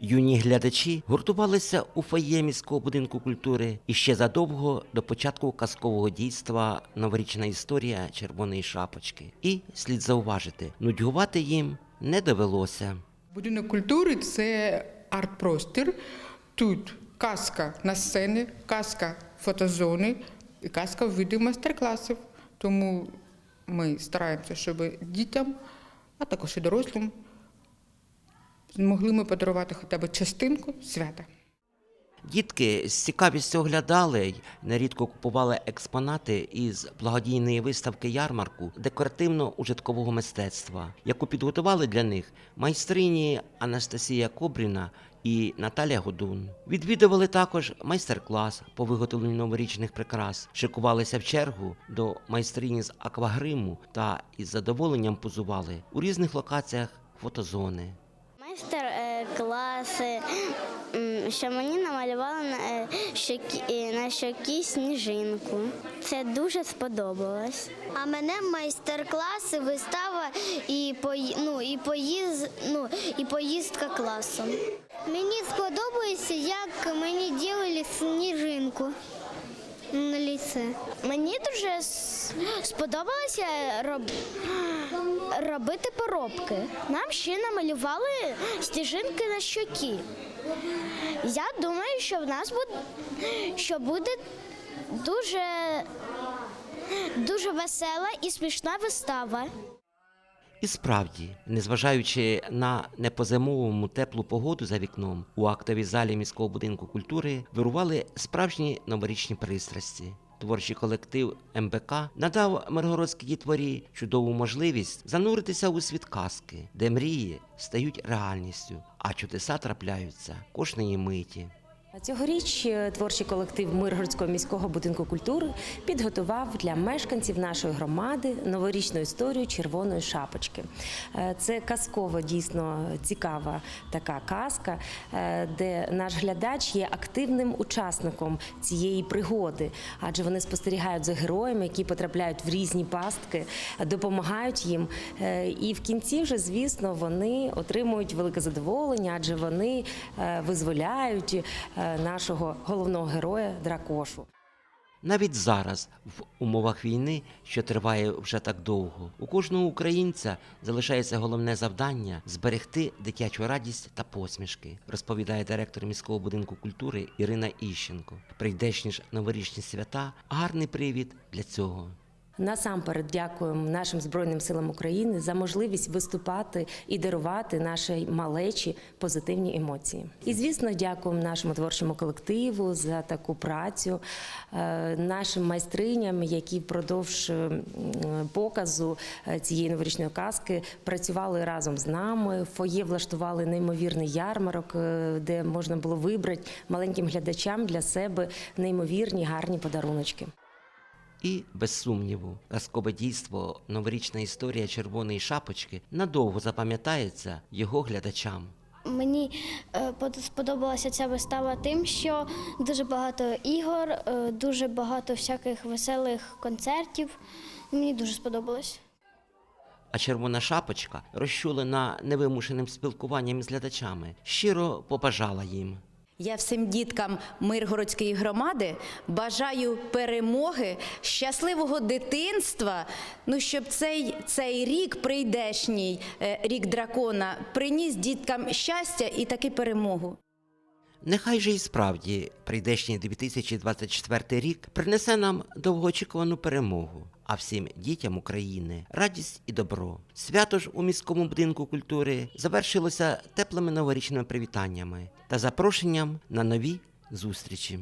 Юні глядачі гуртувалися у фоє міського будинку культури і ще задовго до початку казкового дійства новорічна історія червоної шапочки. І слід зауважити, нудьгувати їм не довелося. Будинок культури це арт-простір. Тут казка на сцені, казка фотозони і казка в виді майстер-класів. Тому ми стараємося, щоб дітям, а також і дорослим, змогли ми подарувати хоча б частинку свята. Дітки з цікавістю оглядали нерідко купували експонати із благодійної виставки ярмарку декоративно-ужиткового мистецтва, яку підготували для них майстрині Анастасія Кобріна і Наталя Годун. Відвідували також майстер-клас по виготовленню новорічних прикрас, шикувалися в чергу до майстрині з аквагриму та із задоволенням позували у різних локаціях фотозони. Майстер е, класи, що мені намалювали на, е, щокі, е, на щокі сніжинку. Це дуже сподобалось. А мене майстер-класи, вистава і ну, і поїз, ну, і поїздка класом. Мені сподобається, як мені робили сніжинку на ліце. Мені дуже сподобалося роб... робити поробки. Нам ще намалювали сніжинки на щокі. Я думаю, що в нас буде, що буде дуже Дуже весела і смішна вистава. І справді, незважаючи на непозимовому теплу погоду за вікном, у актовій залі міського будинку культури вирували справжні новорічні пристрасті. Творчий колектив МБК надав миргородській дітворі чудову можливість зануритися у світ казки, де мрії стають реальністю, а чудеса трапляються кожної миті. Цьогоріч е, творчий колектив Миргородського міського будинку культури підготував для мешканців нашої громади новорічну історію червоної шапочки. Е, Це казково дійсно цікава така казка, е, де наш глядач є активним учасником цієї пригоди, адже вони спостерігають за героями, які потрапляють в різні пастки, допомагають їм. І в кінці вже, звісно, вони отримують велике задоволення, адже вони визволяють нашого головного героя Дракошу. Навіть зараз, в умовах війни, що триває вже так довго, у кожного українця залишається головне завдання зберегти дитячу радість та посмішки, розповідає директор міського будинку культури Ірина Іщенко. Прийдешні ж новорічні свята гарний привід для цього. Насамперед дякуємо нашим збройним силам України за можливість виступати і дарувати нашій малечі позитивні емоції. І звісно, дякуємо нашому творчому колективу за таку працю, е, нашим майстриням, які впродовж е, показу е, цієї новорічної казки працювали разом з нами. В Фоє влаштували неймовірний ярмарок, де можна було вибрати маленьким глядачам для себе неймовірні гарні подаруночки. І, без сумніву, казкове дійство, новорічна історія червоної шапочки надовго запам'ятається його глядачам. Мені е, сподобалася ця вистава тим, що дуже багато ігор, е, дуже багато всяких веселих концертів. Мені дуже сподобалось. А червона шапочка, розчулена невимушеним спілкуванням з глядачами, щиро побажала їм. Я всім діткам Миргородської громади бажаю перемоги, щасливого дитинства. Ну щоб цей, цей рік прийдешній, е, рік дракона, приніс діткам щастя і таки перемогу. Нехай же і справді прийдешній 2024 рік принесе нам довгоочікувану перемогу, а всім дітям України радість і добро. Свято ж у міському будинку культури завершилося теплими новорічними привітаннями та запрошенням на нові зустрічі.